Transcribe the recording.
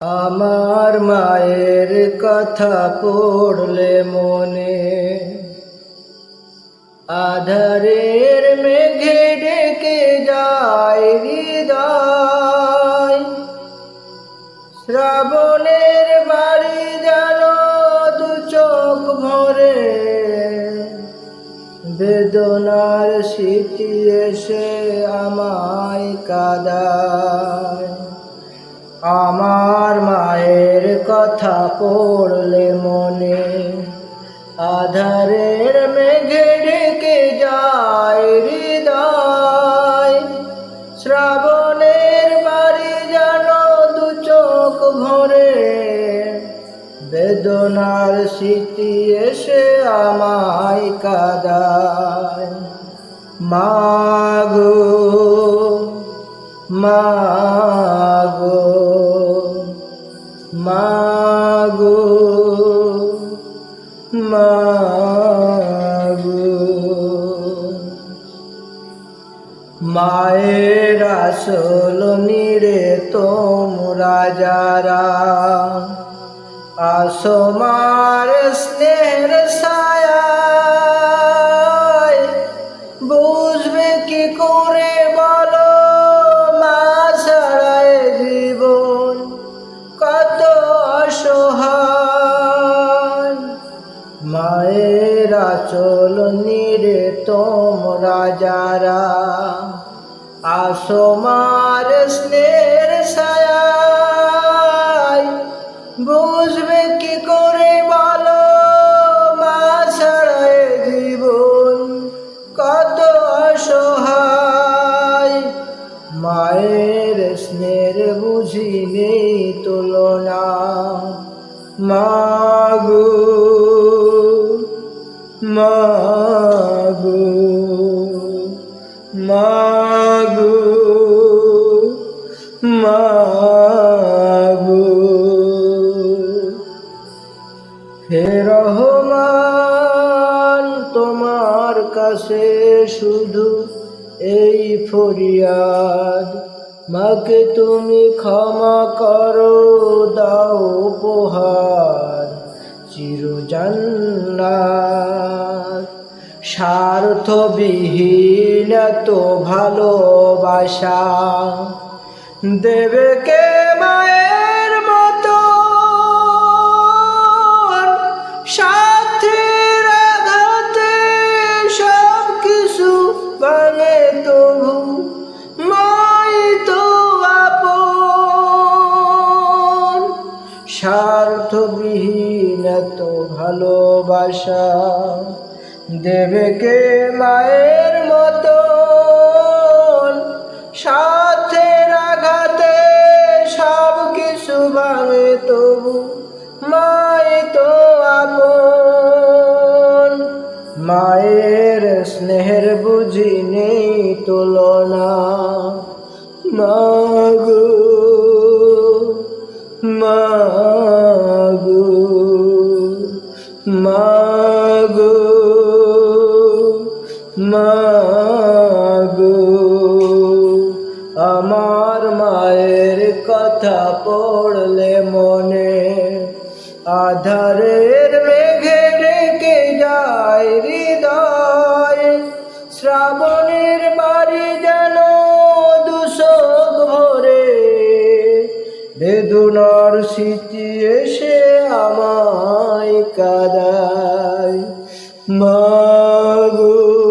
আমার মায়ের কথা পড়লে মনে আধারের মেঘে ডেকে যায় হৃদয়। শ্রাবণের বাড়ি যেন দু চোখ ভরে, বেদনার স্মৃতি এসে আমায় কাদায়। আমার মায়ের কথা পড়লে মনে আধারের মেঘে ডেকে যায় হৃদয়। শ্রাবণের বাড়ি যেন দু চোখ ভরে বেদনার স্মৃতি এসে আমায় কাদায়। মাগো মাগো মাগো মাগো। মায়ের আসল নিরে তোমরা যারা আসমার স্নেহের ছায়ায় আচল নিরে তোমরা যারা আসমার স্নেহের ছায়ায়। বুঝবে কি করে বলো মা ছাড়ায় জীবন কত অসহায়। মায়ের স্নেহের বুঝি নেই তুলনা। মাগো মাগো মাগো মাগো। হে রহমান, তোমার কাছে শুধু এই ফরিয়াদ। মাকে তুমি ক্ষমা করো, দাও উপহার। চিরজান্নাত স্বার্থবিহীন তো ভালোবাসা। দেবে কে মায়ের মতো? সাথীর আঘাতে সব কিছু ভাঙে তবু, মাই তো আপন। স্বার্থবিহীন তো ভালোবাসা। দেবে কে মায়ের মতো সাথে আঘাতে সব কিছু ভাঙে তবু মাই তো আপন। মায়ের স্নেহের বুঝি নেই তুলনা। মাগো মাগো মাগো পড়লে মনে আধারের মেঘে রেখে যায় হৃদয়। শ্রাবণের বাড়ি যেন দুশোক ভরে, বেদুনার স্মৃতি এসে আমায় কাদায়। মাগো